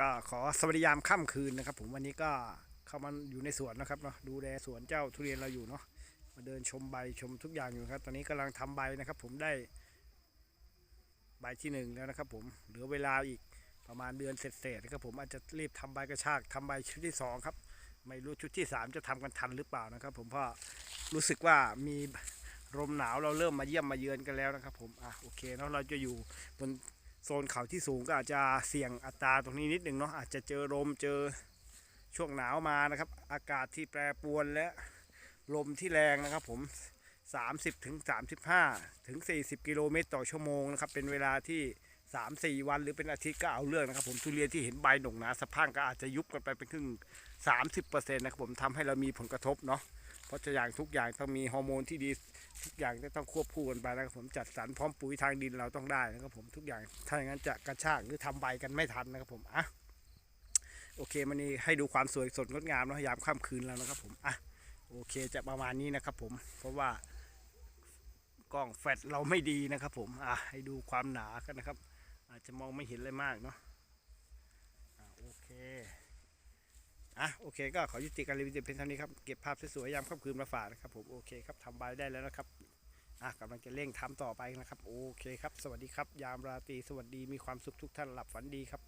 ก็ขอสวัสดียามค่ำคืนนะครับ ผมวันนี้ก็เข้ามาอยู่ในสวนนะครับเนาะดูแลสวนเจ้าทุเรียนเราอยู่เนาะมาเดินชมใบชมทุกอย่างอยู่ครับ ตอนนี้กำลังทำใบนะครับ ผมได้ใบที่หนึ่งแล้วนะครับ ผมเหลือเวลาอีกประมาณเดือนเศษๆนะครับผมอาจจะรีบทำใบกระชากทำใบชุดที่สองครับ ไม่รู้ชุดที่สามจะทำกันทันหรือเปล่านะครับ ผมเพราะรู้สึกว่ามีลมหนาวเราเริ่มมาเยี่ยมมาเยือนกันแล้วนะครับ ผมอะโอเคเนาะเราจะอยู่บน โซนเขาที่สูงก็อาจจะเสี่ยงอัตราตรงนี้นิดหนึ่งเนาะอาจจะเจอลมเจอช่วงหนาวมานะครับ อากาศที่แปรปรวนและลมที่แรงนะครับผม 30ถึง35 ถึง 40 กิโลเมตรต่อชั่วโมงนะครับ เป็นเวลาที่ 3-4 วันหรือเป็นอาทิตย์ก็เอาเรื่องนะครับ ผมทุเรียนที่เห็นใบหนกหนาสะพังก็อาจจะยุบกันไปเป็นครึ่ง 30%นะครับผมทำให้เรามีผลกระทบเนาะ เพราะจะอย่างทุกอย่างต้องมีฮอร์โมนที่ดีทุกอย่างจะต้องควบคู่กันไปนะครับผมจัดสรรพร้อมปุ๋ยทางดินเราต้องได้นะครับผมทุกอย่างถ้าอย่างนั้นจะกระชากหรือทำใบกันไม่ทันนะครับผมอะโอเคมันนี่ให้ดูความสวยสดงดงามนะยามค่ำคืนแล้วนะครับผมอะโอเคจะประมาณนี้นะครับผมเพราะว่ากล้องแฟลชเราไม่ดีนะครับผมอะให้ดูความหนากันนะครับ อาจจะมองไม่เห็นเลยมากเนาะอะโอเค อะโอเคก็ขอยุติการรีวิวเพียงเท่านี้ครับ เก็บภาพสวยๆยามค่ำคืนมาฝากนะครับผมโอเคครับทำใบได้แล้วนะครับอะกำลังจะเร่งทำต่อไปนะครับ โอเคครับ สวัสดีครับ ยามราตรีสวัสดีมีความสุขทุกท่านหลับฝันดีครับ